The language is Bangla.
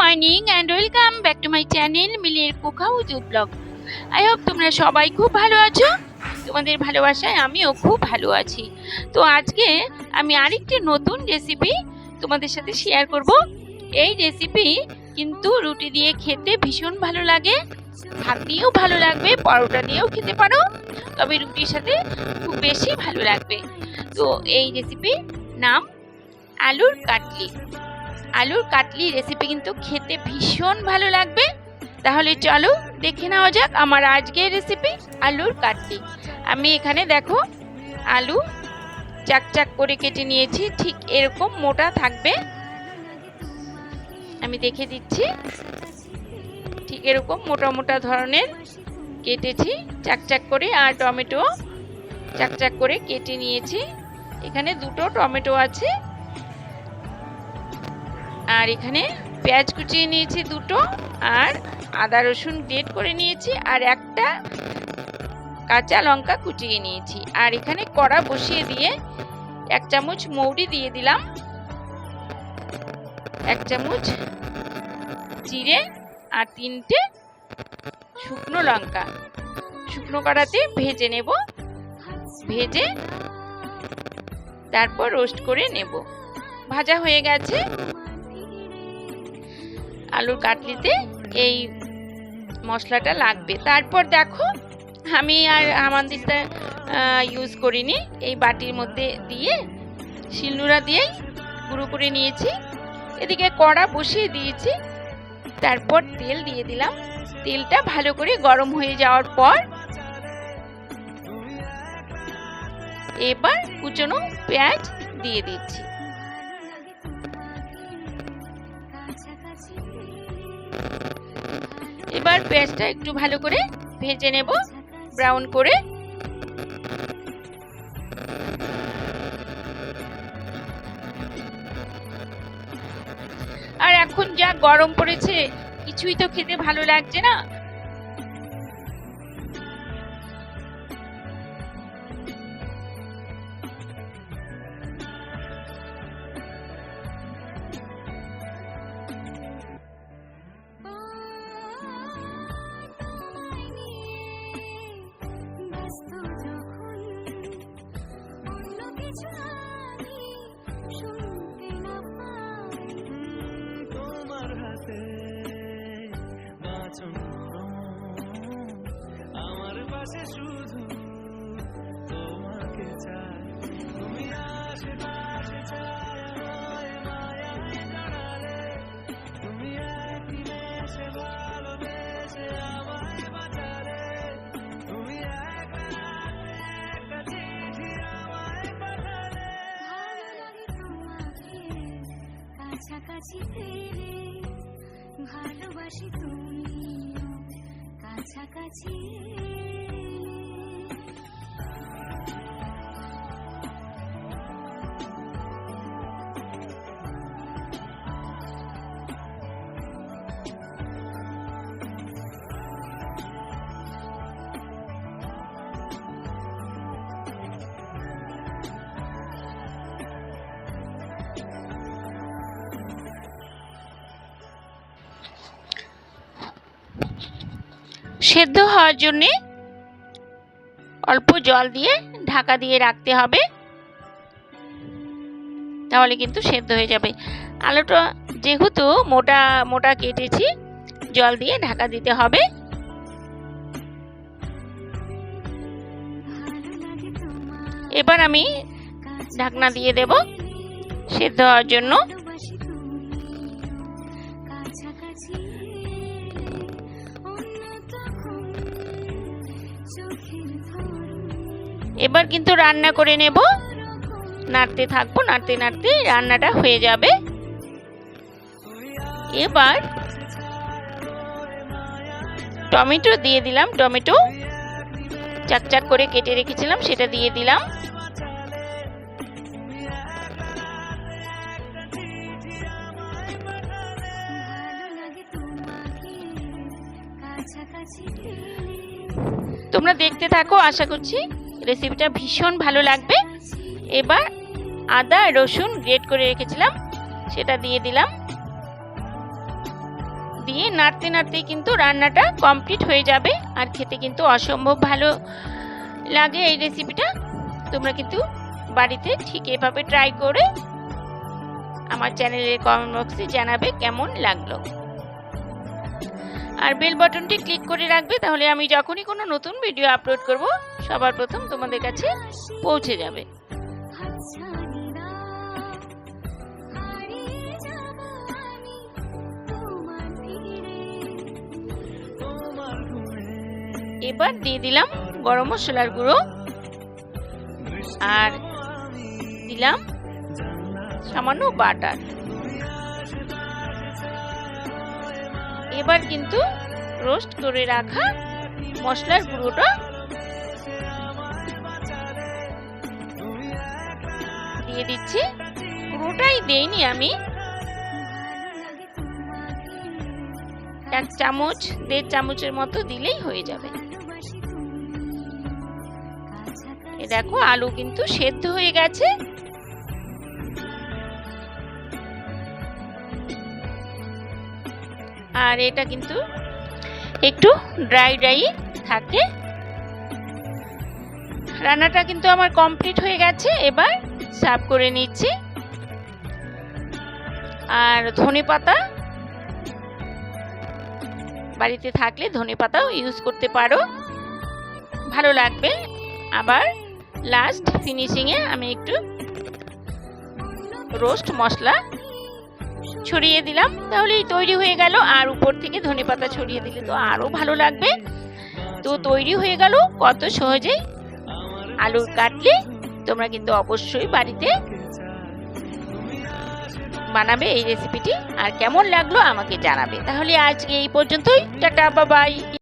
Morning and welcome back to my channel মিলির কুকা উজুদ ব্লগ আই হোপ তোমরা সবাই খুব ভালো আছো। তোমাদের ভালোবাসায় আমিও খুব ভালো আছি। তো আজকে আমি আরেকটি নতুন রেসিপি তোমাদের সাথে শেয়ার করব। এই রেসিপি কিন্তু রুটি দিয়ে খেতে ভীষণ ভালো লাগে, ভাত দিয়েও ভালো লাগবে, পরোটা দিয়েও খেতে পারো, তবে রুটির সাথে খুব বেশি ভালো লাগবে। তো এই রেসিপির নাম আলুর কাটলি। আলুর কাটলি রেসিপি কিন্তু খেতে ভীষণ ভালো লাগবে। তাহলে চলো দেখে নেওয়া যাক আমার আজকের রেসিপি আলুর কাটলি। আমি এখানে দেখো আলু চাকচাক করে কেটে নিয়েছি, ঠিক এরকম মোটা থাকবে। আমি দেখে দিচ্ছি, ঠিক এরকম মোটা মোটা ধরনের কেটেছি চাকচাক করে আর টমেটো চাকচাক করে কেটে নিয়েছি। এখানে দুটো টমেটো আছে আর এখানে পেঁয়াজ কুচিয়ে নিয়েছি দুটো আর আদা রসুন গ্রেট করে নিয়েছি আর একটা কাঁচা লঙ্কা কুচিয়ে নিয়েছি। আর এখানে কড়া বসিয়ে দিয়ে এক চামচ মৌরি দিয়ে দিলাম। এক চামচ জিরে আর তিনটে শুকনো লঙ্কা। শুকনো কড়াতে ভেজে নেব। ভেজে তারপর রোস্ট করে নেব। ভাজা হয়ে গেছে। আলুর কাটলিতে এই মশলাটা লাগবে। তারপর দেখো, আমি আর আমাদেরটা ইউজ করিনি। এই বাটির মধ্যে দিয়ে শিলনোড়া দিয়েই গুঁড়ো করে নিয়েছি। এদিকে কড়া বসিয়ে দিয়েছি। তারপর তেল দিয়ে দিলাম। তেলটা ভালো করে গরম হয়ে যাওয়ার পর এবার কুচনো পেঁয়াজ দিয়ে দিচ্ছি। এবার পেঁয়াজটা একটু ভালো করে ভেজে নেব ব্রাউন করে। আর এখন যা গরম পড়েছে, কিছুই তো খেতে ভালো লাগছে না। তোমার হাতে বাঁচন আমার পাশে শুধু কাছাকাছি ফিরে ভালোবাসি তুমিও কাছাকাছি সেদ্ধ হওয়ার জন্যে অল্প জল দিয়ে ঢাকা দিয়ে রাখতে হবে। তাহলে কিন্তু সেদ্ধ হয়ে যাবে। আলুটা যেহেতু মোটা মোটা কেটেছি, জল দিয়ে ঢাকা দিতে হবে। এবার আমি ঢাকনা দিয়ে দেব সেদ্ধ হওয়ার জন্য। এবার কিন্তু রান্না করে নেব। নাড়তে থাকব, নাড়তে নাড়তে রান্নাটা হয়ে যাবে। এবার টমেটো দিয়ে দিলাম, টমেটো। চাকচাক করে কেটে রেখেছিলাম, সেটা দিয়ে দিলাম। তোমরা দেখতে থাকো, আশা করছি। রেসিপিটা ভীষণ ভালো লাগবে। এবার আদা, রসুন গ্রেট করে রেখেছিলাম, সেটা দিয়ে দিলাম। দিয়ে নাড়তে নাড়তেই কিন্তু রান্নাটা কমপ্লিট হয়ে যাবে, আর খেতে কিন্তু অসম্ভব ভালো লাগে এই রেসিপিটা তোমরা কিন্তু বাড়িতে ঠিক এভাবে ট্রাই করে আমার চ্যানেলের কমেন্ট বক্সে জানাবে কেমন লাগল। আর বেল বাটনটি ক্লিক করে রাখবে, তাহলে আমি যখনই কোনো নতুন ভিডিও আপলোড করব সবার প্রথম তোমাদের কাছে পৌঁছে যাবে। এবার দিয়ে দিলাম গরম মশলার গুঁড়ো। আর দিলাম সামান্য বাটার। এবার কিন্তু রোস্ট করে রাখা মশলার গুঁড়োটা দিয়ে দিচ্ছি। পুরোটাই দেইনি আমি। এক চামচ, দেড় চামচের মতো দিলেই হয়ে যাবে। এ দেখো, আলু কিন্তু সেদ্ধ হয়ে গেছে। আর এটা কিন্তু একটু ড্রাই ড্রাই থাকে। রান্নাটা কিন্তু আমার কমপ্লিট হয়ে গেছে। এবার সার্ভ করে নিচ্ছি। আর ধনে পাতা, বাড়িতে থাকলে ধনে পাতাও ইউজ করতে পারো। ভালো লাগবে। আবার লাস্ট ফিনিশিংয়ে আমি একটু রোস্ট মশলা ছড়িয়ে দিলাম। তাহলেই তৈরি হয়ে গেল। আর উপর থেকে ধনেপাতা ছড়িয়ে দিলে তো আরও ভালো লাগবে। তো তৈরি হয়ে গেল। কত সহজেই আলুর কাটলে তোমরা কিন্তু অবশ্যই বাড়িতে বানাবে এই রেসিপিটি আর কেমন লাগল আমাকে জানাবে। তাহলে আজকে এই পর্যন্তই। টাটা, বাবাই।